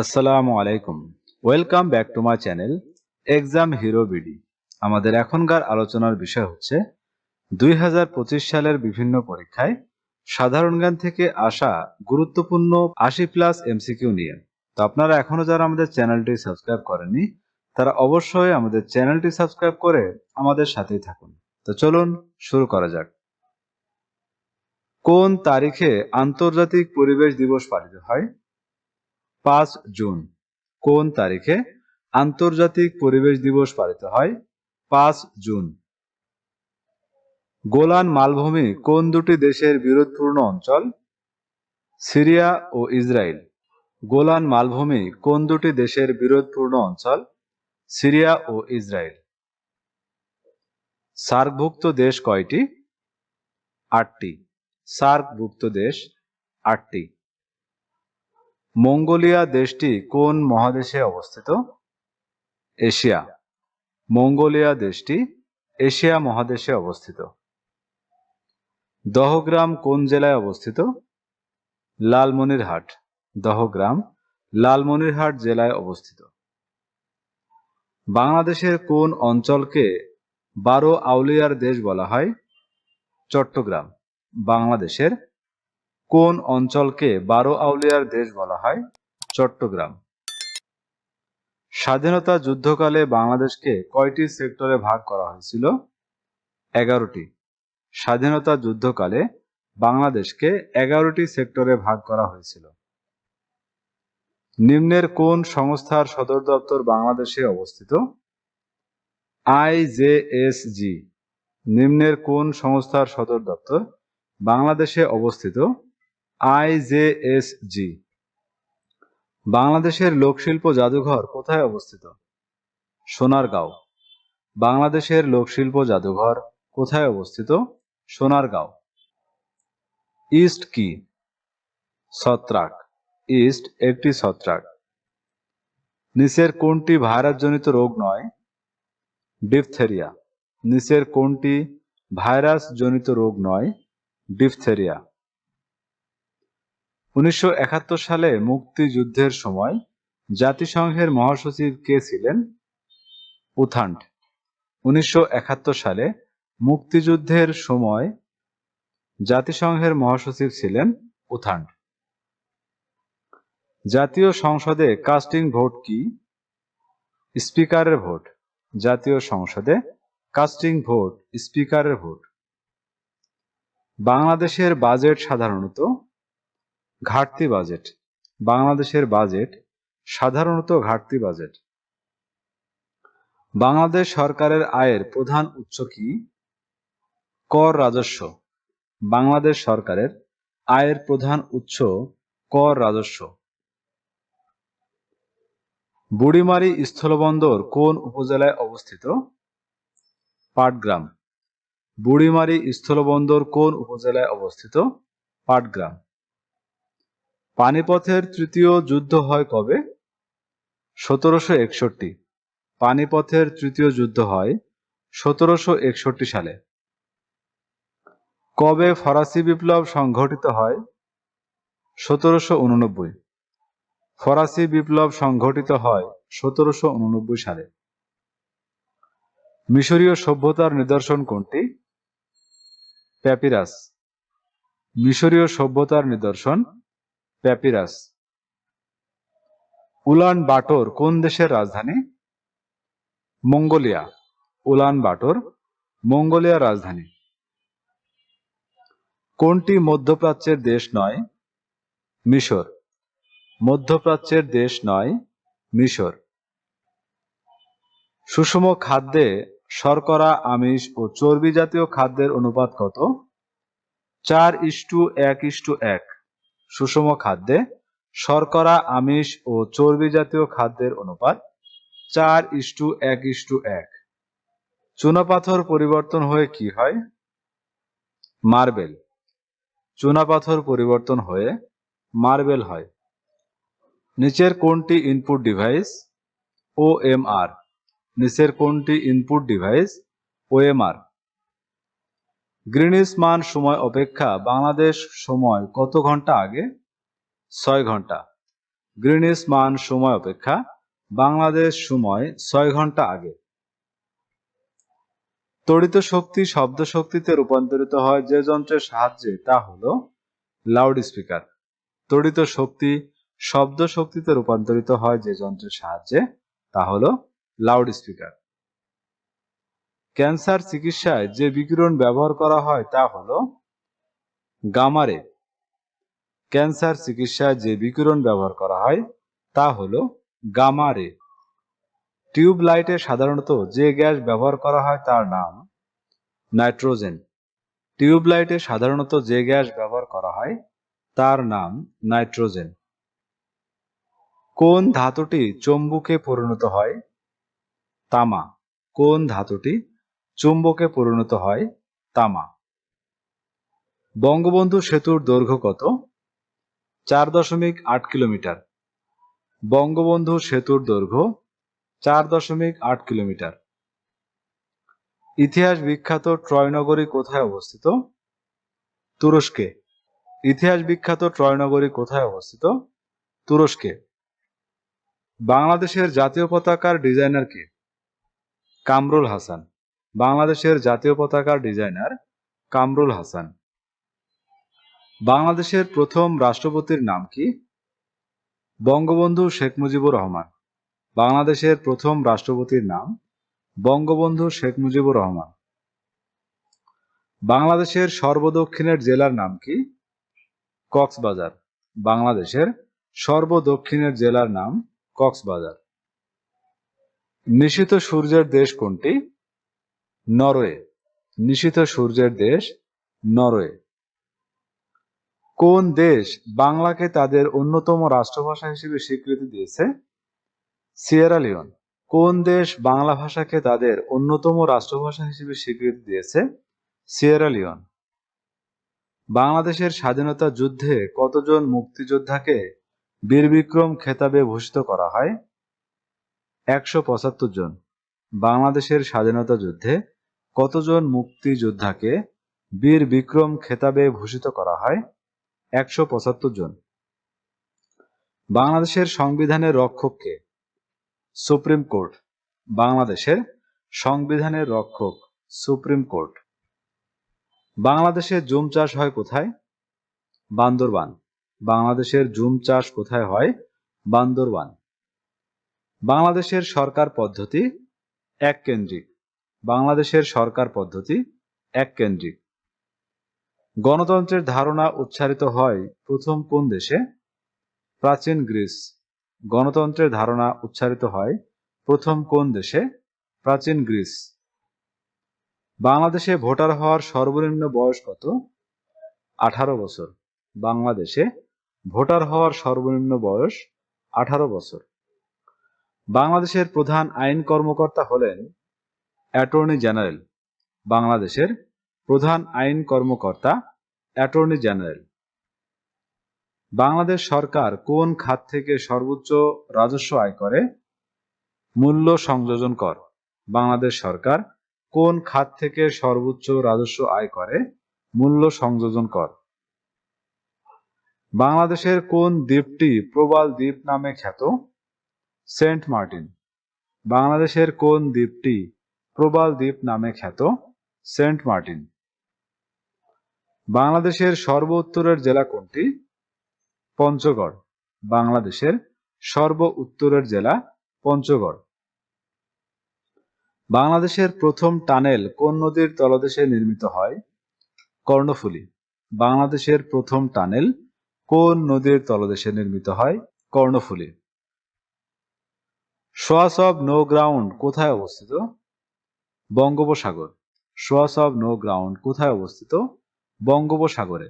আসসালামু আলাইকুম। Welcome back to my channel exam hero BD আমাদের এখনকার আলোচনার বিষয় হচ্ছে, দুই হাজার পঁচিশ সালের বিভিন্ন পরীক্ষায় সাধারণ জ্ঞান থেকে আসা গুরুত্বপূর্ণ আশি প্লাস এমসিকিউ নিয়ে। তো আপনারা এখনও যারা আমাদের চ্যানেলটি সাবস্ক্রাইব করেননি, তারা অবশ্যই আমাদের চ্যানেলটি সাবস্ক্রাইব করে আমাদের সাথেই থাকুন। তো চলুন শুরু করা যাক। কোন তারিখে আন্তর্জাতিক পরিবেশ দিবস পালিত হয়? পাঁচ জুন। কোন তারিখে আন্তর্জাতিক পরিবেশ দিবস পালিত হয়? পাঁচ জুন। গোলান মালভূমি কোন দুটি দেশের বিরোধপূর্ণ অঞ্চল? সিরিয়া ও ইসরায়েল। গোলান মালভূমি কোন দুটি দেশের বিরোধপূর্ণ অঞ্চল? সিরিয়া ও ইসরায়েল। সার্কভুক্ত দেশ কয়টি? আটটি। সার্কভুক্ত দেশ আটটি। মঙ্গোলিয়া দেশটি কোন মহাদেশে অবস্থিত? এশিয়া। মঙ্গোলিয়া দেশটি এশিয়া মহাদেশে অবস্থিত। দহগ্রাম কোন জেলায় অবস্থিত? লালমনিরহাট। দহগ্রাম লালমনিরহাট জেলায় অবস্থিত। বাংলাদেশের কোন অঞ্চলকে বারো আউলিয়ার দেশ বলা হয়? চট্টগ্রাম। বাংলাদেশের কোন অঞ্চলকে বারো আউলিয়ার দেশ বলা হয়? চট্টগ্রাম। স্বাধীনতা যুদ্ধকালে বাংলাদেশকে কয়টি সেক্টরে ভাগ করা হয়েছিল? এগারোটি। স্বাধীনতা যুদ্ধকালে বাংলাদেশকে এগারোটি সেক্টরে ভাগ করা হয়েছিল। নিম্নের কোন সংস্থার সদর দপ্তর বাংলাদেশে অবস্থিত? আইজেএসজি নিম্নের কোন সংস্থার সদর দপ্তর বাংলাদেশে অবস্থিত? আইজেএসজি বাংলাদেশের লোকশিল্প জাদুঘর কোথায় অবস্থিত? সোনারগাঁও। বাংলাদেশের লোকশিল্প জাদুঘর কোথায় অবস্থিত? সোনারগাঁও। ইস্ট কি? ছত্রাক। ইস্ট একটি ছত্রাক। নিচের কোনটি ভাইরাসজনিত রোগ নয় ডিপথেরিয়া নিচের কোনটি ভাইরাস জনিত রোগ নয় ডিপথেরিয়া উনিশশো একাত্তর সালে মুক্তিযুদ্ধের সময় জাতিসংঘের মহাসচিব কে ছিলেন? উথান্ড। উনিশশো সালে মুক্তিযুদ্ধের সময় জাতিসংঘের মহাসচিব ছিলেন উথান্ড। জাতীয় সংসদে কাস্টিং ভোট কি? স্পিকারের ভোট। জাতীয় সংসদে কাস্টিং ভোট, স্পিকারের ভোট। বাংলাদেশের বাজেট সাধারণত ঘাটতি বাজেট। বাংলাদেশের বাজেট সাধারণত ঘাটতি বাজেট। বাংলাদেশ সরকারের আয়ের প্রধান উৎস কি? কর রাজস্ব। বাংলাদেশ সরকারের আয়ের প্রধান উৎস কর রাজস্ব। বুড়িমারি স্থলবন্দর কোন উপজেলায় অবস্থিত? পাটগ্রাম। বুড়িমারি স্থলবন্দর কোন উপজেলায় অবস্থিত? পাটগ্রাম। পানিপথের তৃতীয় যুদ্ধ হয় কবে? সতেরোশো একষট্টি। পানিপথের তৃতীয় যুদ্ধ হয় সতেরোশো একষট্টি সালে। কবে ফরাসি বিপ্লব সংঘটিত হয়? সতেরোশো উননব্বই। ফরাসি বিপ্লব সংঘটিত হয় সতেরোশো উননব্বই সালে। মিশরীয় সভ্যতার নিদর্শন কোনটি? প্যাপিরাস। মিশরীয় সভ্যতার নিদর্শন প্যাপিরাস উলান বাটর কোন দেশের রাজধানী? মঙ্গোলিয়া। উলান বাটর মঙ্গোলিয়ার রাজধানী। কোনটি মধ্যপ্রাচ্যের দেশ নয়? মিশর। মধ্যপ্রাচ্যের দেশ নয়, মিশর। সুষম খাদ্যে শর্করা, আমিষ ও চর্বি জাতীয় খাদ্যের অনুপাত কত? চার ইস্টু এক ইস্টু এক। সুষম খাদ্যে শর্করা, আমিষ ও চর্বি জাতীয় খাদ্যের অনুপাত চার ইস্টু এক ইস্টু এক। চুনাপাথর পরিবর্তন হয়ে কি হয়? মার্বেল। চুনাপাথর পরিবর্তন হয়ে মার্বেল হয়। নিচের কোনটি ইনপুট ডিভাইস? ও নিচের কোনটি ইনপুট ডিভাইস? ওএমআর গ্রিনিস মান সময় অপেক্ষা বাংলাদেশ সময় কত ঘণ্টা আগে? ছয় ঘণ্টা। গ্রিনিস মান সময় অপেক্ষা বাংলাদেশ সময় ছয় ঘণ্টা আগে। তড়িৎ শক্তি শব্দ শক্তিতে রূপান্তরিত হয় যে যন্ত্রের সাহায্যে, তা হলো লাউড স্পিকার তড়িৎ শক্তি শব্দ শক্তিতে রূপান্তরিত হয় যে যন্ত্রের সাহায্যে, তা হলো লাউড স্পিকার ক্যান্সার চিকিৎসায় যে বিকিরণ ব্যবহার করা হয় তা হলো গামারে। ক্যান্সার চিকিৎসায় যে বিকিরণ ব্যবহার করা হয় তা হল গামারে। টিউব লাইটে সাধারণত যে গ্যাস ব্যবহার করা হয় তার নাম নাইট্রোজেন। টিউব লাইটে সাধারণত যে গ্যাস ব্যবহার করা হয় তার নাম নাইট্রোজেন। কোন ধাতুটি চম্বুকে পরিণত হয়? তামা। কোন ধাতুটি চুম্বকে পরিণত হয় তামা। বঙ্গবন্ধু সেতুর দৈর্ঘ্য কত? চার দশমিক আট কিলোমিটার। বঙ্গবন্ধু সেতুর দৈর্ঘ্য চার দশমিক আট কিলোমিটার। ইতিহাস বিখ্যাত ট্রয় নগরী কোথায় অবস্থিত? তুরস্কে। ইতিহাস বিখ্যাত ট্রয় নগরী কোথায় অবস্থিত? তুরস্কে। বাংলাদেশের জাতীয় পতাকার ডিজাইনার কে? কামরুল হাসান। বাংলাদেশের জাতীয় পতাকার ডিজাইনার কামরুল হাসান। বাংলাদেশের প্রথম রাষ্ট্রপতির নাম কি? বঙ্গবন্ধু শেখ মুজিবুর রহমান। বাংলাদেশের প্রথম রাষ্ট্রপতির নাম বঙ্গবন্ধু শেখ মুজিবুর রহমান। বাংলাদেশের সর্বদক্ষিণের জেলার নাম কি? কক্সবাজার। বাংলাদেশের সর্বদক্ষিণের জেলার নাম কক্সবাজার। নিশিত সূর্যের দেশ কোনটি? নরওয়ে নিশিত সূর্যের দেশ নরওয়ে। কোন দেশ বাংলাকে তাদের অন্যতম রাষ্ট্রভাষা হিসেবে স্বীকৃতি দিয়েছে? সিয়েরা লিওন, কোন দেশ বাংলা ভাষাকে তাদের অন্যতম রাষ্ট্রভাষা হিসেবে স্বীকৃতি দিয়েছে? সিয়েরা লিওন, বাংলাদেশের স্বাধীনতা যুদ্ধে কতজন মুক্তিযোদ্ধাকে বীর বিক্রম খেতাবে ভূষিত করা হয়? একশো পঁচাত্তর জন, বাংলাদেশের স্বাধীনতা যুদ্ধে কতজন মুক্তিযোদ্ধাকে বীর বিক্রম খেতাবে ভূষিত করা হয়? একশো পঁচাত্তর জন। বাংলাদেশের সংবিধানের রক্ষককে সুপ্রিম কোর্ট, বাংলাদেশের সংবিধানের রক্ষক সুপ্রিম কোর্ট। বাংলাদেশের জুম চাষ হয় কোথায়? বান্দরবান। বাংলাদেশের জুম চাষ কোথায় হয়? বান্দরবান। বাংলাদেশের সরকার পদ্ধতি এক কেন্দ্রিক বাংলাদেশের সরকার পদ্ধতি এক কেন্দ্রিক গণতন্ত্রের ধারণা উচ্চারিত হয় প্রথম কোন দেশে? প্রাচীন গ্রিস। গণতন্ত্রের ধারণা উচ্চারিত হয় প্রথম কোন দেশে? প্রাচীন গ্রিস। বাংলাদেশে ভোটার হওয়ার সর্বনিম্ন বয়স কত? আঠারো বছর। বাংলাদেশে ভোটার হওয়ার সর্বনিম্ন বয়স আঠারো বছর। বাংলাদেশের প্রধান আইন কর্মকর্তা হলেন অ্যাটর্নি জেনারেল, বাংলাদেশের প্রধান আইন কর্মকর্তা, অ্যাটর্নি জেনারেল। বাংলাদেশ সরকার কোন খাত থেকে সর্বোচ্চ রাজস্ব আয় করে? মূল্য সংযোজন কর। বাংলাদেশ সরকার কোন খাত থেকে সর্বোচ্চ রাজস্ব আয় করে? মূল্য সংযোজন কর। বাংলাদেশের কোন দ্বীপটি প্রবাল দ্বীপ নামে খ্যাত? Saint Martin. বাংলাদেশের কোন দ্বীপটি প্রবাল দ্বীপ নামে খ্যাত সেন্ট মার্টিন। বাংলাদেশের সর্ব উত্তরের জেলা কোনটি? পঞ্চগড়। বাংলাদেশের সর্ব উত্তরের জেলা পঞ্চগড়। বাংলাদেশের প্রথম টানেল কোন নদীর তলদেশে নির্মিত হয়? কর্ণফুলী। বাংলাদেশের প্রথম টানেল কোন নদীর তলদেশে নির্মিত হয়? কর্ণফুলী। অব নো গ্রাউন্ড কোথায় অবস্থিত? বঙ্গোপসাগর সোয়াস অব নো গ্রাউন্ড কোথায় অবস্থিত? বঙ্গোপসাগরে।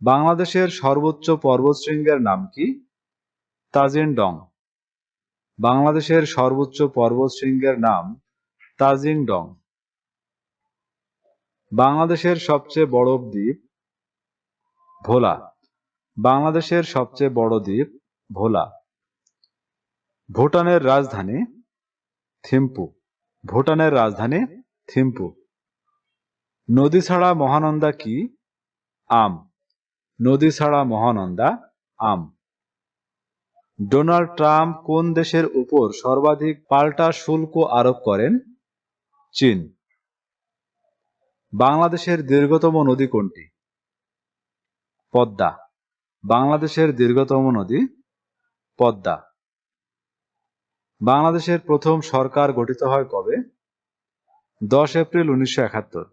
বাংলাদেশের সর্বোচ্চ পর্বতশৃঙ্গের নাম কি? তাজিন ডং বাংলাদেশের সর্বোচ্চ পর্বতশৃঙ্গের নাম তাজিং ডং বাংলাদেশের সবচেয়ে বড় দ্বীপ ভোলা। বাংলাদেশের সবচেয়ে বড় দ্বীপ ভোলা। ভুটানের রাজধানী থিম্পু। ভুটানের রাজধানী থিম্পু। নদী ছাড়া মহানন্দা কি? আম। নদী ছাড়া মহানন্দা আম। ডোনাল্ড ট্রাম্প কোন দেশের উপর সর্বাধিক পাল্টা শুল্ক আরোপ করেন? চীন। বাংলাদেশের দীর্ঘতম নদী কোনটি? পদ্মা। বাংলাদেশের দীর্ঘতম নদী পদ্মা। বাংলাদেশের প্রথম সরকার গঠিত হয় কবে? দশ এপ্রিল উনিশশো একাত্তর।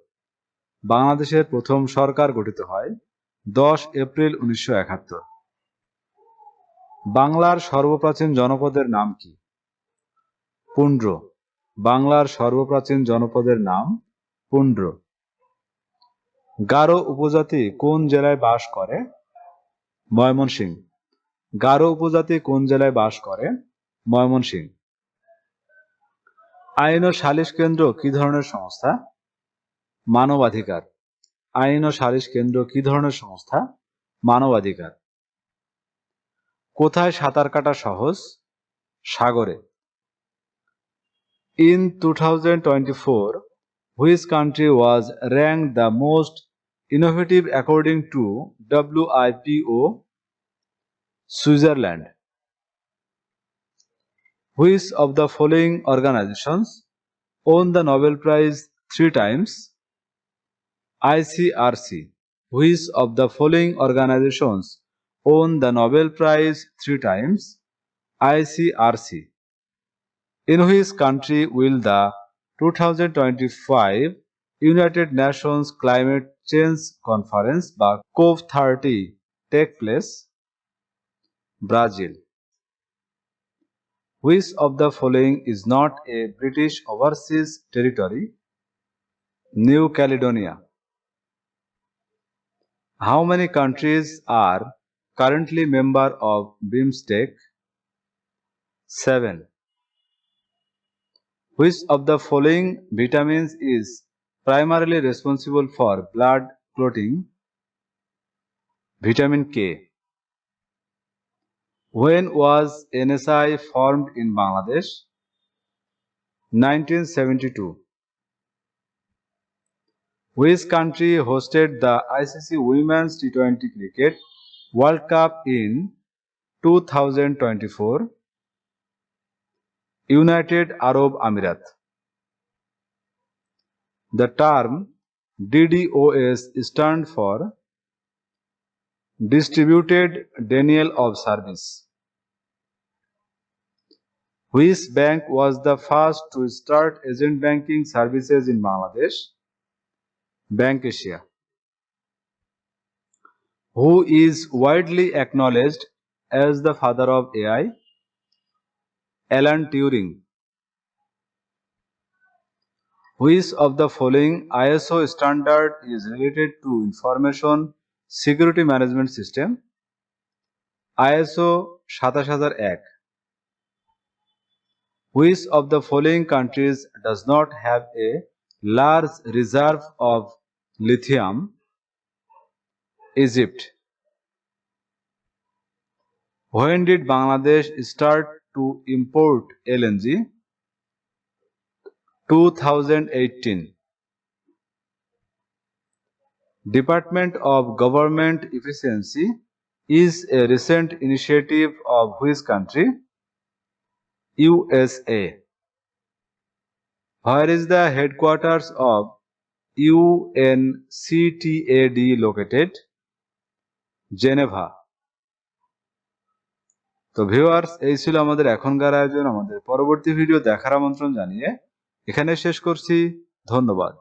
বাংলাদেশের প্রথম সরকার গঠিত হয় দশ এপ্রিল উনিশশো একাত্তর। বাংলার সর্বপ্রাচীন জনপদের নাম কি? পুন্ড্র। বাংলার সর্বপ্রাচীন জনপদের নাম পুন্ড্র। গারো উপজাতি কোন জেলায় বাস করে? ময়মনসিংহ। গারো উপজাতি কোন জেলায় বাস করে? ময়মনসিংহ। আইন ও সালিশ কেন্দ্র কি ধরনের সংস্থা? মানবাধিকার। আইন ও সালিশ কেন্দ্র কি ধরনের সংস্থা? মানবাধিকার। কোথায় সাঁতার কাটা সহজ? সাগরে। In two thousand twenty four country was rank the most innovative according to WIPO Switzerland? Which of the following organizations won the Nobel Prize three times? ICRC. Which of the following organizations won the Nobel Prize three times? ICRC. In which country will the 2025 United Nations Climate Change Conference বা COP30 take place? Brazil. Which of the following is not a British overseas territory? New Caledonia. How many countries are currently member of BIMSTEC? 7. Which of the following vitamins is primarily responsible for blood clotting? Vitamin K. When was NSI formed in Bangladesh? 1972. Which country hosted the ICC Women's T20 Cricket World Cup in 2024? United Arab Emirates. The term DDoS stands for Distributed Denial of Service. Which bank was the first to start agent banking services in Bangladesh? Bank Asia. Who is widely acknowledged as the father of AI? Alan Turing. Which of the following ISO standard is related to Information Security Management System? ISO 27001. Which of the following countries does not have a large reserve of lithium? Egypt. When did Bangladesh start to import LNG? 2018. Department of Government Efficiency is a recent initiative of which country? USA. Where is the headquarters of UNCTAD located? Geneva. তো viewers এই ছিল আমাদের এখনকার আয়োজন, আমাদের পরবর্তী video দেখার আমন্ত্রণ জানিয়ে এখানে শেষ করছি ধন্যবাদ